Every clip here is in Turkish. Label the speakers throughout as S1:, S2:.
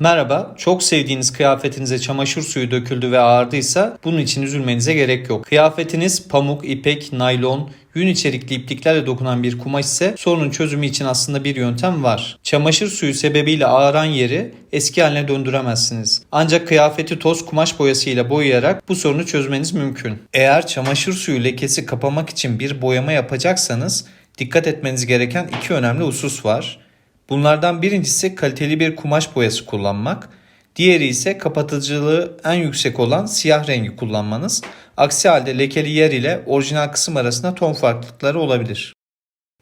S1: Merhaba, çok sevdiğiniz kıyafetinize çamaşır suyu döküldü ve ağırdıysa bunun için üzülmenize gerek yok. Kıyafetiniz pamuk, ipek, naylon, yün içerikli ipliklerle dokunan bir kumaş ise sorunun çözümü için aslında bir yöntem var. Çamaşır suyu sebebiyle ağıran yeri eski haline döndüremezsiniz. Ancak kıyafeti toz kumaş boyasıyla boyayarak bu sorunu çözmeniz mümkün. Eğer çamaşır suyu lekesi kapamak için bir boyama yapacaksanız dikkat etmeniz gereken iki önemli husus var. Bunlardan birincisi kaliteli bir kumaş boyası kullanmak. Diğeri ise kapatıcılığı en yüksek olan siyah rengi kullanmanız. Aksi halde lekeli yer ile orijinal kısım arasında ton farklılıkları olabilir.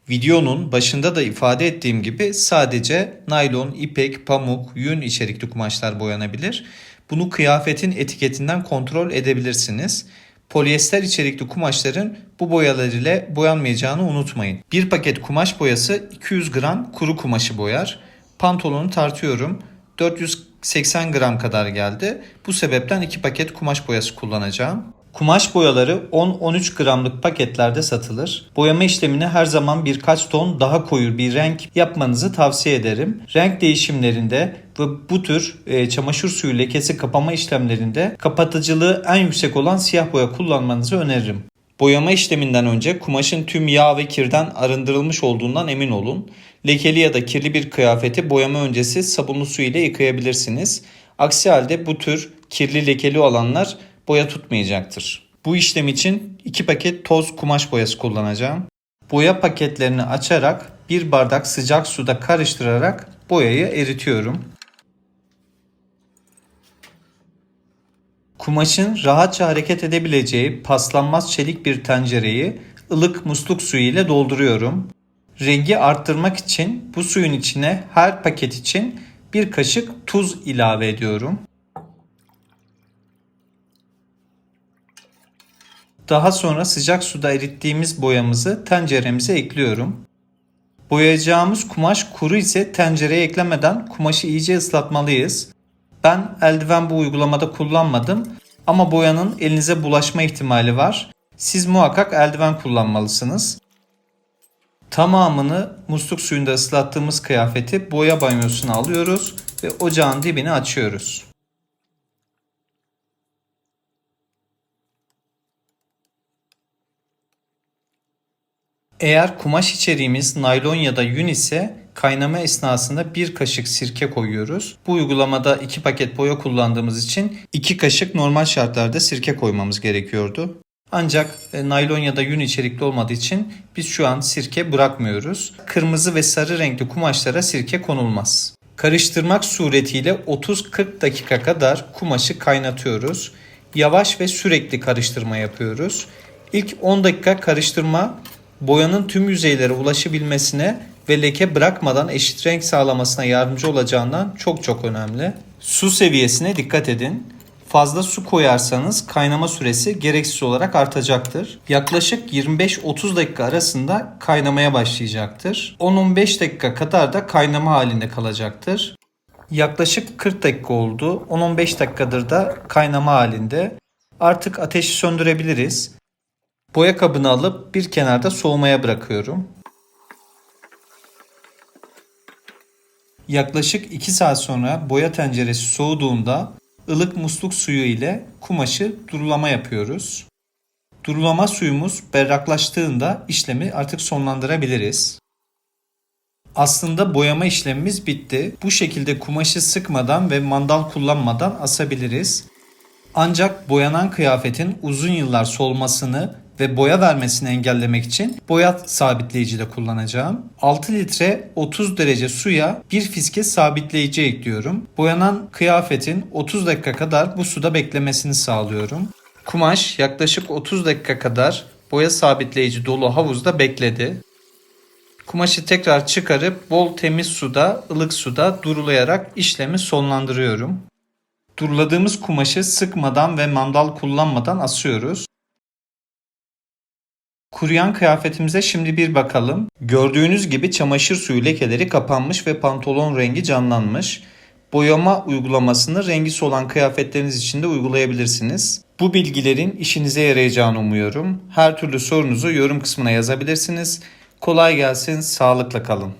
S1: Videonun başında da ifade ettiğim gibi sadece naylon, ipek, pamuk, yün içerikli kumaşlar boyanabilir. Bunu kıyafetin etiketinden kontrol edebilirsiniz. Polyester içerikli kumaşların bu boyalar ile boyanmayacağını unutmayın. Bir paket kumaş boyası 200 gram kuru kumaşı boyar. Pantolonu tartıyorum. 480 gram kadar geldi. Bu sebepten 2 paket kumaş boyası kullanacağım. Kumaş boyaları 10-13 gramlık paketlerde satılır. Boyama işlemini her zaman birkaç ton daha koyu bir renk yapmanızı tavsiye ederim. Renk değişimlerinde ve bu tür e, çamaşır suyu lekesi kapama işlemlerinde kapatıcılığı en yüksek olan siyah boya kullanmanızı öneririm. Boyama işleminden önce kumaşın tüm yağ ve kirden arındırılmış olduğundan emin olun. Lekeli ya da kirli bir kıyafeti boyama öncesi sabunlu su ile yıkayabilirsiniz. Aksi halde bu tür kirli lekeli olanlar boya tutmayacaktır. Bu işlem için 2 paket toz kumaş boyası kullanacağım. Boya paketlerini açarak bir bardak sıcak suda karıştırarak boyayı eritiyorum. Kumaşın rahatça hareket edebileceği paslanmaz çelik bir tencereyi ılık musluk suyu ile dolduruyorum. Rengi arttırmak için bu suyun içine her paket için bir kaşık tuz ilave ediyorum. Daha sonra sıcak suda erittiğimiz boyamızı tenceremize ekliyorum. Boyayacağımız kumaş kuru ise tencereye eklemeden kumaşı iyice ıslatmalıyız. Ben eldiven bu uygulamada kullanmadım ama boyanın elinize bulaşma ihtimali var. Siz muhakkak eldiven kullanmalısınız. Tamamını musluk suyunda ıslattığımız kıyafeti boya banyosuna alıyoruz ve ocağın dibini açıyoruz. Eğer kumaş içeriğimiz naylon ya da yün ise kaynama esnasında bir kaşık sirke koyuyoruz. Bu uygulamada iki paket boya kullandığımız için iki kaşık normal şartlarda sirke koymamız gerekiyordu. Ancak e, naylon ya da yün içerikli olmadığı için biz şu an sirke bırakmıyoruz. Kırmızı ve sarı renkli kumaşlara sirke konulmaz. Karıştırmak suretiyle 30-40 dakika kadar kumaşı kaynatıyoruz. Yavaş ve sürekli karıştırma yapıyoruz. İlk 10 dakika karıştırma boyanın tüm yüzeylere ulaşabilmesine ve leke bırakmadan eşit renk sağlamasına yardımcı olacağından çok çok önemli. Su seviyesine dikkat edin. Fazla su koyarsanız kaynama süresi gereksiz olarak artacaktır. Yaklaşık 25-30 dakika arasında kaynamaya başlayacaktır. 10-15 dakika kadar da kaynama halinde kalacaktır. Yaklaşık 40 dakika oldu. 10-15 dakikadır da kaynama halinde. Artık ateşi söndürebiliriz. Boya kabını alıp bir kenarda soğumaya bırakıyorum. Yaklaşık 2 saat sonra boya tenceresi soğuduğunda ılık musluk suyu ile kumaşı durulama yapıyoruz. Durulama suyumuz berraklaştığında işlemi artık sonlandırabiliriz. Aslında boyama işlemimiz bitti. Bu şekilde kumaşı sıkmadan ve mandal kullanmadan asabiliriz. Ancak boyanan kıyafetin uzun yıllar solmasını ve boya vermesini engellemek için boya sabitleyici de kullanacağım. 6 litre 30 derece suya bir fiske sabitleyici ekliyorum. Boyanan kıyafetin 30 dakika kadar bu suda beklemesini sağlıyorum. Kumaş yaklaşık 30 dakika kadar boya sabitleyici dolu havuzda bekledi. Kumaşı tekrar çıkarıp bol temiz suda, ılık suda durulayarak işlemi sonlandırıyorum. Duruladığımız kumaşı sıkmadan ve mandal kullanmadan asıyoruz. Kuruyan kıyafetimize şimdi bir bakalım. Gördüğünüz gibi çamaşır suyu lekeleri kapanmış ve pantolon rengi canlanmış. Boyama uygulamasını rengi solan kıyafetleriniz için de uygulayabilirsiniz. Bu bilgilerin işinize yarayacağını umuyorum. Her türlü sorunuzu yorum kısmına yazabilirsiniz. Kolay gelsin, sağlıkla kalın.